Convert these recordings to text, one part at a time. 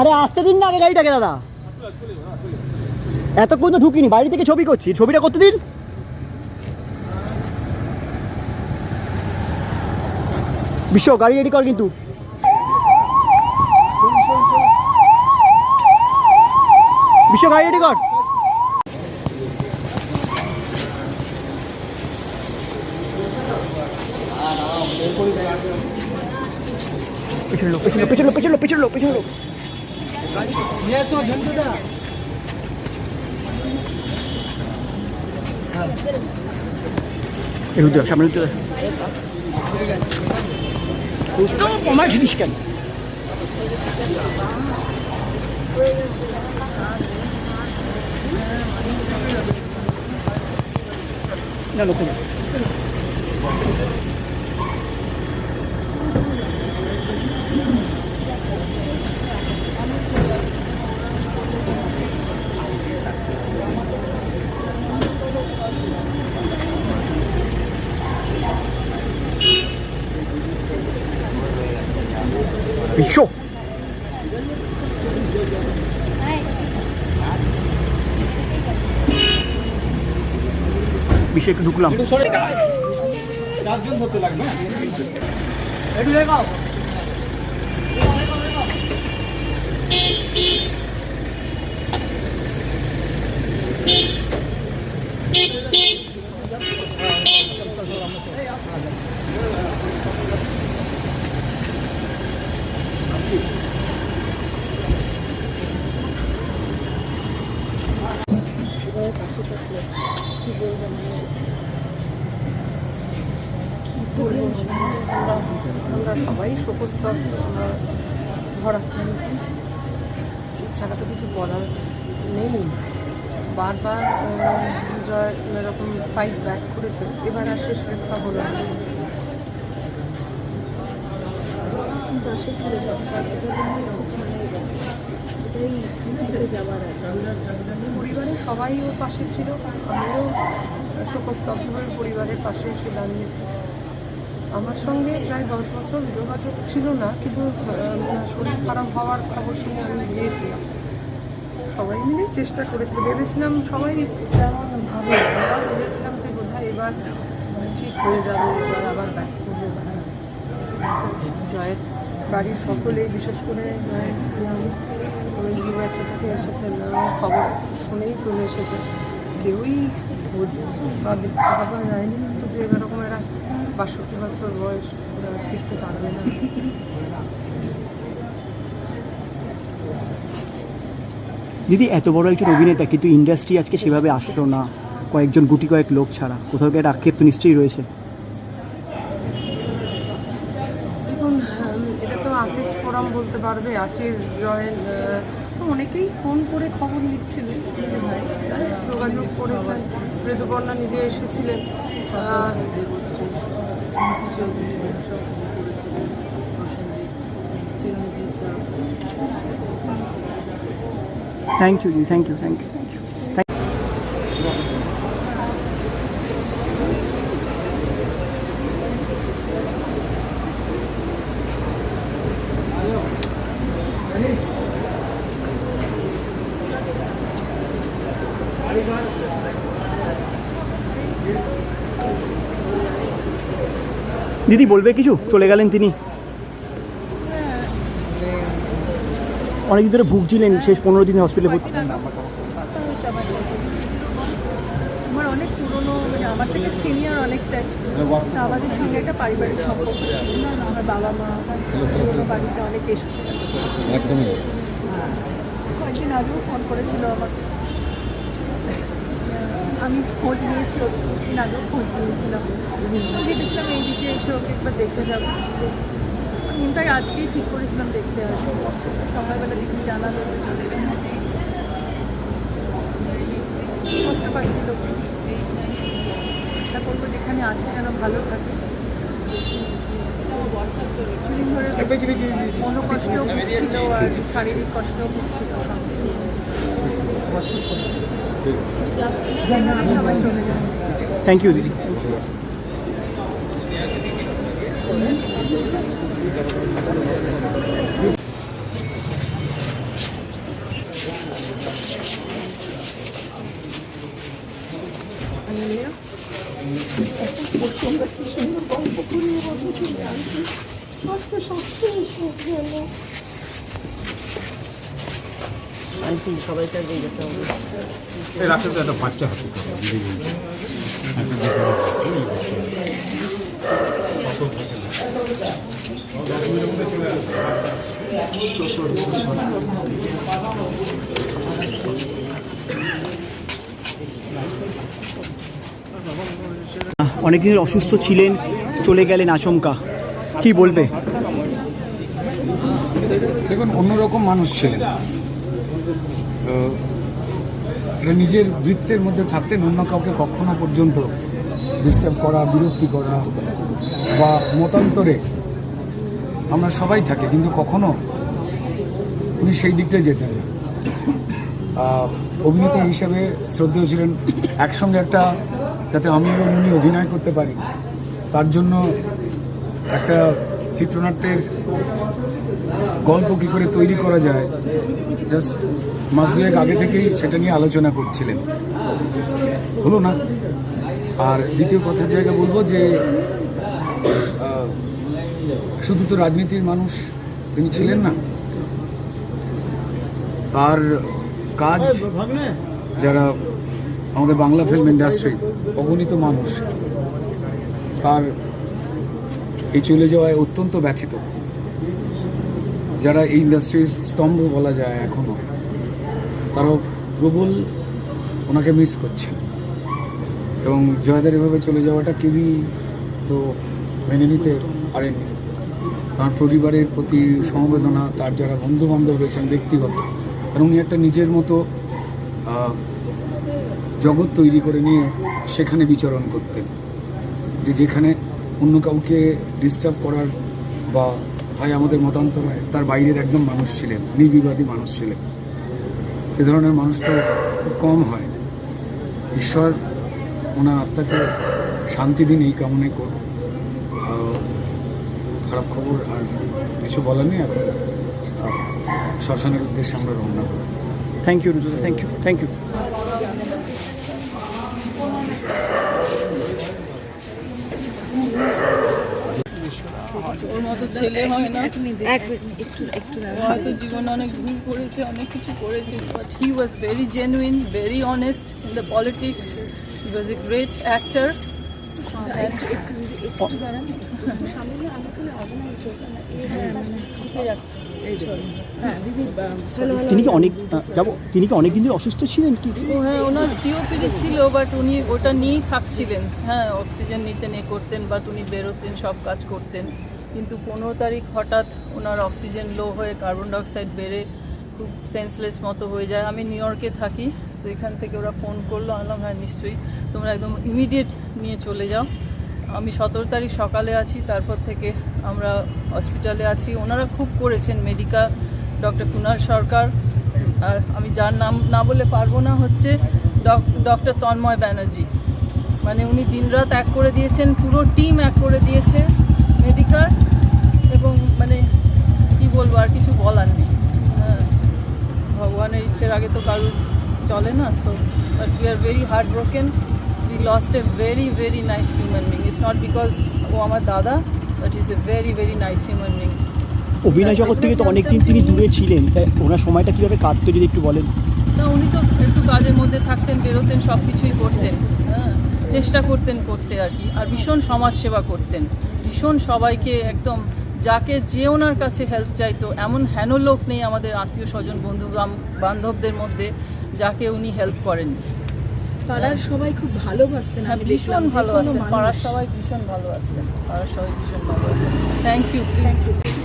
আরে আসতে দিন না আগে গাড়িটাকে, দাদা। এতক্ষণ তো ঢুকিনি, বাড়ি থেকে ছবি করছি। ছবিটা করতে দিন। বিশ্ব, গাড়ি রেডি কর কিন্তু। বিশ্ব, গাড়ি রেডি কর। লোক পেছনে লোক, পেছনে লোক, পেছনে লোক, পেছনে সামনে। দোস্ত, আমার জিনিস কেন না লোক না। বিশ্ব বিশ্ব একটু ঢুকলাম চারজন ধরতে লাগবে আমরা সবাই শোকস্তর আমরা ভরা এছাড়া তো কিছু বলার নেই বারবার আহ, এরকম ফাইট ব্যাক করেছে। এবার আর শেষ রক্ষা হলো না। পরিবারের সবাই ওর পাশে ছিল, আমিও শোকস্তব্ধভাবে পরিবারের পাশে এসে দাঁড়িয়েছি। আমার সঙ্গে প্রায় দশ বছর যোগাযোগ ছিল না, কিন্তু শরীর খারাপ হওয়ার খবর শুনে আমি গিয়েছিলাম। সবাই মিলে চেষ্টা করেছিল। ভেবেছিলাম সবাই যেমন ভাবে ভেবেছিলাম যে বোধহয় এবার ঠিক হয়ে যাবে, এবার আবার ব্যাক করবে। জয়ের বাড়ির সকলেই বিশেষ করে জয়ের থেকে এসেছেন খবর শুনেই চলে এসেছে। কেউই খোঁজ বা পাওয়া যায়নি যে এরকম এরা বাষট্টি বছর বয়স ফিরতে পারবে না। দিদি, এত বড় একজন অভিনেতা, কিন্তু ইন্ডাস্ট্রি আজকে সেভাবে আসলো না। কয়েকজন গুটি কয়েক লোক ছাড়া। কোথাও একটা আক্ষেপ তো নিশ্চয়ই রয়েছে। দেখুন এটা তো আর্টিস্ট ফোরাম বলতে পারবে, আর্টিস্ট জয়েন অনেকেই ফোন করে খবর ভাই যোগাযোগ করেছেন। ঋতুপর্ণা নিজে এসেছিলেন আহ, থ্যাংক ইউ দিদি thank you thank you thank you দিদি বলবে কিছু চলে গেলেন তিনি অনেকদিন ধরে ভুগছিলেন শেষ পনেরো দিন হসপিটালে ভর্তি। আমার অনেক পুরনো মানে আমার থেকে সিনিয়র অনেকটাই আমাদের সঙ্গে একটা পারিবারিক সম্পর্ক ছিল। আমার বাবা মা পুরোনো বাড়িতে অনেক এসেছিল। একদমই। কয়েকদিন আগেও ফোন করেছিল আমাকে। আমি খোঁজ নিয়েছি আগেও খোঁজ নিয়েছিলাম। ভেবেছিলাম এই দিকে এসে ওকে একবার দেখতে যাব। ইনফ্যাক্ট আজকেই ঠিক করেছিলাম দেখতে আসব সকালবেলা দেখি জানালো যে চলে। কষ্ট পাচ্ছিল আশা করব যেখানে আছে যেন ভালো থাকে। কিছুদিন ধরে মনোকষ্টও ভুগছিল আর শারীরিক কষ্টও ভুগছিল সবাই চলে যায় থ্যাংক ইউ দিদি। Başka şarkı söyleyecek yani. বলছে। একটা দেখে নাও। ওই বাচ্চা। অনেকদিন অসুস্থ ছিলেন চলে গেলেন আচমকা কি বলবে দেখুন অন্যরকম মানুষ ছিলেন তো এটা নিজের বৃত্তের মধ্যে থাকতেন অন্য কাউকে কখনো পর্যন্ত ডিস্টার্ব করা, বিরক্তি করা বা মতান্তরে আমরা সবাই থাকি, কিন্তু কখনো উনি সেই দিকটায় যেতেন অভিনেতা হিসেবে শ্রদ্ধেয় ছিলেন। একসঙ্গে একটা, যাতে আমি এবং উনি অভিনয় করতে পারি, তার জন্য একটা চিত্রনাট্যের গল্প কী করে তৈরি করা যায় জাস্ট মাস দুয়েক আগে থেকেই সেটা নিয়ে আলোচনা করছিলেন। হলো না? আর দ্বিতীয় কথার জায়গা বলব যে শুধু তো রাজনীতির মানুষ তিনি ছিলেন না। তার কাজ যারা আমাদের বাংলা ফিল্ম ইন্ডাস্ট্রি অগণিত মানুষ, তার এই চলে যাওয়ায় অত্যন্ত ব্যথিত। যারা এই ইন্ডাস্ট্রির স্তম্ভ বলা যায় এখনও। তারাও প্রবল ওনাকে মিস করছেন। এবং জয়দার এভাবে চলে যাওয়াটা কেউই তো মেনে নিতে পারেননি। তার পরিবারের প্রতি সমবেদনা, তার যারা বন্ধু বান্ধব রয়েছেন ব্যক্তিগত, কারণ উনি একটা নিজের মতো জগৎ তৈরি করে নিয়ে সেখানে বিচরণ করতেন। যে যেখানে অন্য কাউকে ডিস্টার্ব করার বা হয় আমাদের মতান্তর হয় তার বাইরের একদম মানুষ ছিলেন, নির্বিবাদী মানুষ ছিলেন। এ ধরনের মানুষ তো কম হয়। ঈশ্বর ওনার আত্মাকে শান্তি দিন এই কামনাই করব খারাপ খবর আর কিছু বলার নেই, এখন শ্মশানের উদ্দেশ্যে আমরা রওনা করব thank you Ruju thank you thank you ওর মতো ছেলে হয় না। হয়তো জীবনে অনেক ভুল করেছে অনেক কিছু করেছে but he was very genuine very honest in the politics he was a great actor তিনি কি অনেক যাব তিনি কি অনেক দিন ধরে অসুস্থ ছিলেন কি? ও হ্যাঁ ওনার সিওপিডি ছিল বাট উনি ওটা নিয়েই থাকছিলেন। হ্যাঁ অক্সিজেন নিতেন এ করতেন বাট উনি বেরোতেন সব কাজ করতেন। কিন্তু পনেরো তারিখ হঠাৎ ওনার অক্সিজেন লো হয়ে কার্বন ডাইঅক্সাইড বেড়ে খুব সেন্সলেস মতো হয়ে যায়। আমি নিউ ইয়র্কে থাকি, তো এখান থেকে ওরা ফোন করল, আনলাম হ্যাঁ নিশ্চয়ই তোমরা একদম ইমিডিয়েট নিয়ে চলে যাও। আমি সতেরো তারিখ সকালে আছি, তারপর থেকে আমরা হসপিটালে আছি। ওনারা খুব করেছেন মেডিকা ডক্টর কুনাল সরকার। আর আমি যার নাম না বলে পারব না হচ্ছে ডক্টর তন্ময় ব্যানার্জি। মানে উনি দিনরাত এক করে দিয়েছেন, পুরো টিম এক করে দিয়েছে কি বলব আর কিছু বলার নেই। হ্যাঁ ভগবানের ইচ্ছের আগে তো কারোর চলে না so but we are very hard broken we lost a very very nice human being it's not because ও আমার দাদা but is a very very nice human being অভিনয় জগৎ থেকে তো অনেকদিন তিনি দূরে ছিলেন তাই ওনার সময়টা কীভাবে কাটতো যদি একটু বলেন? না উনি তো একটু কাজের মধ্যে থাকতেন বেরোতেন সব কিছুই করতেন। হ্যাঁ চেষ্টা করতেন করতে আর কি। আর ভীষণ সমাজ সেবা করতেন। ভীষণ সবাইকে একদম যাকে যে ওনার কাছে হেল্প চাইতো এমন হেন লোক নেই আমাদের আত্মীয় স্বজন বন্ধু বান্ধবদের মধ্যে যাকে উনি হেল্প করেন। পাড়ার সবাই খুব ভালোবাসতেন হ্যাঁ ভীষণ ভালোবাসতেন পাড়ার সবাই ভীষণ ভালোবাসতেন পাড়ার সবাই ভীষণ ভালোবাসতেন। থ্যাংক ইউ থ্যাংক প্লিজ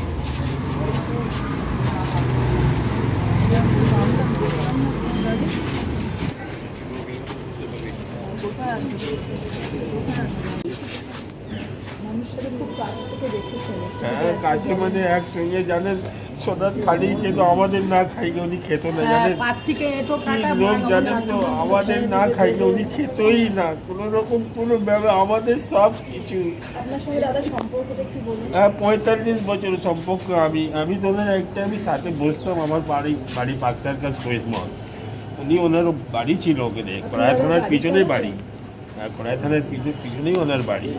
মানুষটাকে খুব কাছ থেকে দেখেছেন। হ্যাঁ কাছে মানে একসঙ্গে জানেন সোনার থালি খেতো আমাদের না খাইকে উনি খেত না জানেন? পাত থেকে এটো কি কাটা লোক জানেন তো আমাদের না খাইকে উনি খেতই না কোনো রকম কোনো আমাদের সব কিছু। হ্যাঁ পঁয়তাল্লিশ বছর সম্পর্ক আমি আমি ধরেন একটা আমি সাথে বসতাম আমার বাড়ি বাড়ি পাকসার কাছ উনি ওনার বাড়ি ছিল ওখানে প্রায় থানার পিছনের বাড়ি। কড়াই থানার পিছনে, পিছনেই ওনার বাড়ি।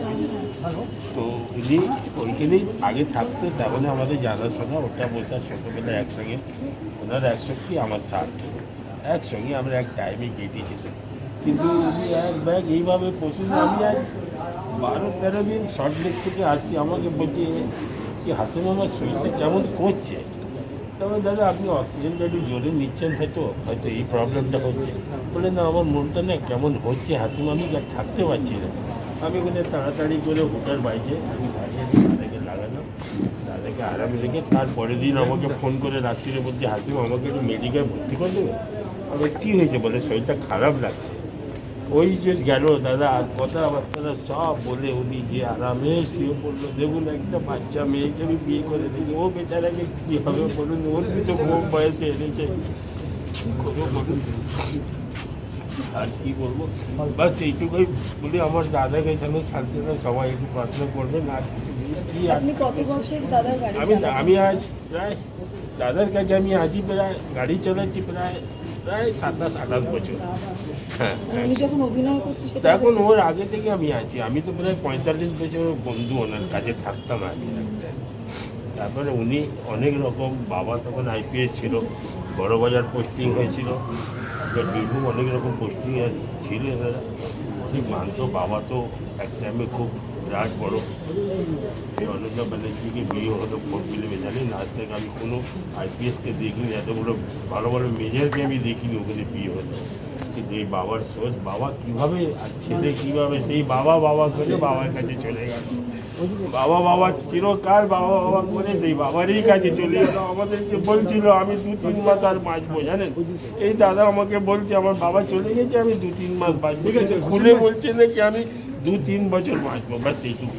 তো উনি ওইখানেই আগে থাকতো তখন আমাদের জানাশোনা ওটা বসে ছোটোবেলা একসঙ্গে, ওনার একসঙ্গে আমার সাথ। একসঙ্গে আমরা এক টাইমে কেটেছিলাম কিন্তু উনি এক ব্যাগ এইভাবে পশুন আমি আজ বারো, তেরো দিন শর্ট লেক থেকে আসছি, আমাকে বলছে, কি হাসিম শরীরটা কেমন করছে? তবে দাদা, আপনি অক্সিজেনটা একটু জোরে নিচ্ছেন হয়তো হয়তো এই প্রবলেমটা হচ্ছে। বলে, না, আমার মনটা না কেমন হচ্ছে হাসিম আমি আর থাকতে পারছি না। আমি ওখানে তাড়াতাড়ি করে হোটার বাইরে, আমি দাঁড়িয়ে দাদাকে লাগালাম। দাদাকে আরামে রেখে তারপরের দিন আমাকে ফোন করে রাত্রিরে বলছে, হাসিম, আমাকে একটু মেডিকেল ভর্তি করে দেবে? আমার কী হয়েছে? বলে, শরীরটা খারাপ লাগছে। ওই যে গেল দাদা আর কথাবার্তা সব বলে উনি যে আরামে শুয়ে পড়ল। দেখুন একটা বাচ্চা মেয়েকে আমি বিয়ে করে দিই ও বেচারাকে কী হবে বলুন? ওর তো কম বয়সে এনেছে। আর কি বলব? বাস এইটুকুই বলি। আমার দাদাকে যেন শান্তি না সবাই একটু প্রার্থনা করবেন। আর কি আমি আমি আজ প্রায় দাদার কাছে আমি আজই প্রায় গাড়ি চালাচ্ছি প্রায় প্রায় সাতাশ আঠাশ বছর। হ্যাঁ উনি যখন অভিনয় করছে সেটা তখন ওর আগে থেকে আমি আছি। আমি তো প্রায় পঁয়তাল্লিশ বছর বন্ধু ওনার কাছে থাকতাম আগে তারপরে উনি অনেক রকম বাবা তখন আইপিএস ছিল বড় বাজার পোস্টিং হয়েছিল। বীরভূম অনেক রকম পোস্টিং ছিল এনারা ঠিক মানতো বাবা তো এক টাইমে খুব বিরাট বড় এই অনন্যা ব্যানার্জিকে বিয়ে হলো ভোট জানি না আজ থেকে আমি কোনো আইপিএসকে দেখিনি এতগুলো ভালো ভালো মেজরকে আমি দেখিনি ওখানে বিয়ে হতো কিন্তু এই বাবার সোচ বাবা কীভাবে আর ছেলে কীভাবে সেই বাবা বাবা করে বাবার কাছে চলে গেল বাবা বাবা চিরকাল বাবা বাবা করে সেই বাবারই কাছে চলে গেল আমাদেরকে বলছিল আমি দু তিন মাস আর বাঁচবো জানেন এই দাদা আমাকে বলছে আমার বাবা চলে গেছে আমি দু তিন মাস বাঁচবো খুলে বলছে নাকি আমি দু তিন বছর বাঁচবো বাস এইটুকু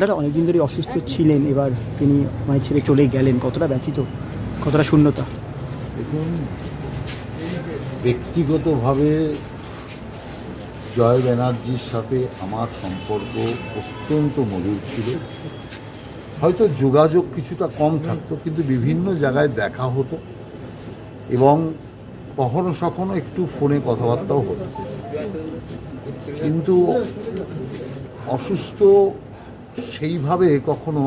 দাদা অনেকদিন ধরে অসুস্থ ছিলেন এবার তিনি মায়ের ছেড়ে চলে গেলেন। কতটা ব্যথিত? কতটা শূন্যতা? দেখুন ব্যক্তিগতভাবে জয় ব্যানার্জির সাথে আমার সম্পর্ক অত্যন্ত মধুর ছিল। হয়তো যোগাযোগ কিছুটা কম থাকতো কিন্তু বিভিন্ন জায়গায় দেখা হতো। এবং কখনো সখনো একটু ফোনে কথাবার্তাও হতো। কিন্তু অসুস্থ সেইভাবে কখনো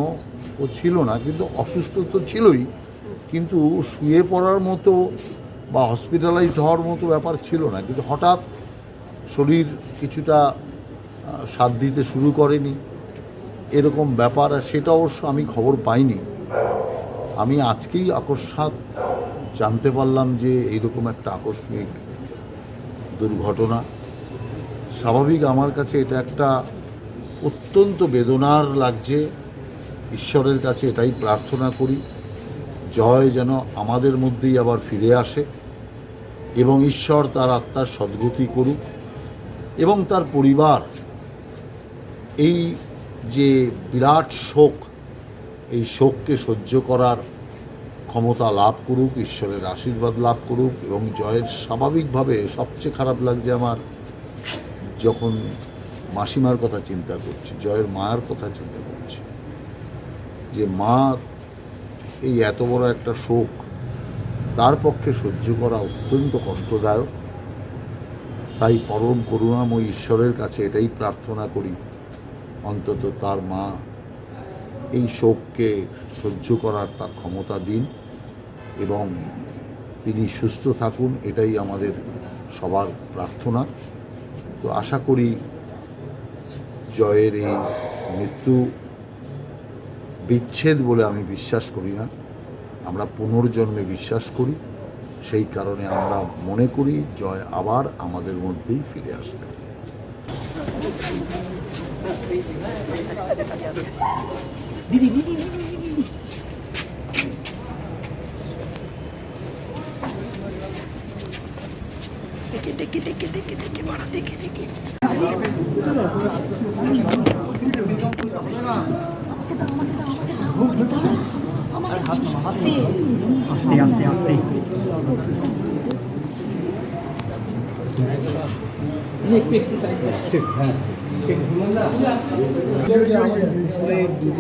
ও ছিল না, কিন্তু অসুস্থ তো ছিলই, কিন্তু শুয়ে পড়ার মতো বা হসপিটালাইজড হওয়ার মতো ব্যাপার ছিল না, কিন্তু হঠাৎ শরীর কিছুটা সাথ দিতে শুরু করেনি। এরকম ব্যাপার, আর সেটা অবশ্য আমি খবর পাইনি। আমি আজকেই আকস্মাত জানতে পারলাম যে এইরকম একটা আকস্মিক দুর্ঘটনা। স্বাভাবিক আমার কাছে এটা একটা অত্যন্ত বেদনার লাগছে। ঈশ্বরের কাছে এটাই প্রার্থনা করি, জয় যেন আমাদের মধ্যেই আবার ফিরে আসে এবং ঈশ্বর তার আত্মার সদ্গতি করুক এবং তার পরিবার। এই যে বিরাট শোক, এই শোককে সহ্য করার ক্ষমতা লাভ করুক, ঈশ্বরের আশীর্বাদ লাভ করুক এবং জয়ের স্বাভাবিকভাবে সবচেয়ে খারাপ লাগছে আমার যখন মাসিমার কথা চিন্তা করছি, জয়ের মায়ের কথা চিন্তা করছি। যে মা এই এত বড় একটা শোক তার পক্ষে সহ্য করা অত্যন্ত কষ্টদায়ক। তাই পরম করুণাময় ঈশ্বরের কাছে এটাই প্রার্থনা করি, অন্তত তার মা এই শোককে সহ্য করার তার ক্ষমতা দিন। এবং তিনি সুস্থ থাকুন, এটাই আমাদের সবার প্রার্থনা। তো আশা করি জয়ের এই মৃত্যু বিচ্ছেদ বলে আমি বিশ্বাস করি না। আমরা পুনর্জন্মে বিশ্বাস করি। সেই কারণে আমরা মনে করি জয় আবার আমাদের মধ্যেই ফিরে আসবে। আস্তে আস্তে আস্তে একটু একটু ওনার জন্য তো wait করছি।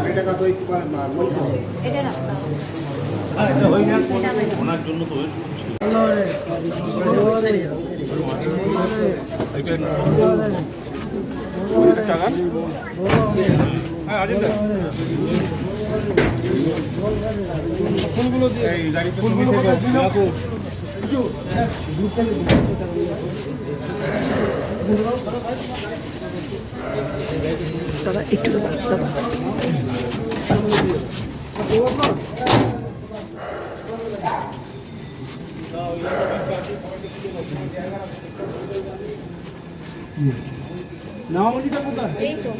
ওইটা চাগান হ্যাঁ আজিন্দা ফুলগুলো এই গাড়িতে ফুলগুলো রাখো দাদা একটু দাদা দাদা। এই তো।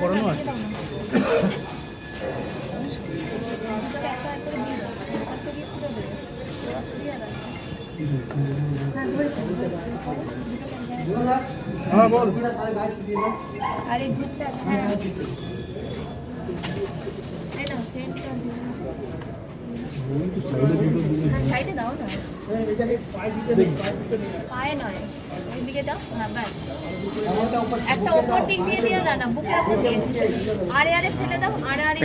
করানো আছে? আরে হ্যাঁ। নাও, সেন্টটা দিও। হ্যাঁ, সাইডে দাও না। পায়ে নয় দাও ব্যাস একটা ওপর দিক দিয়ে দিয়ে দাও না বুকের উপর দিয়ে। আরে আরে ফেলে দাও আরে আরে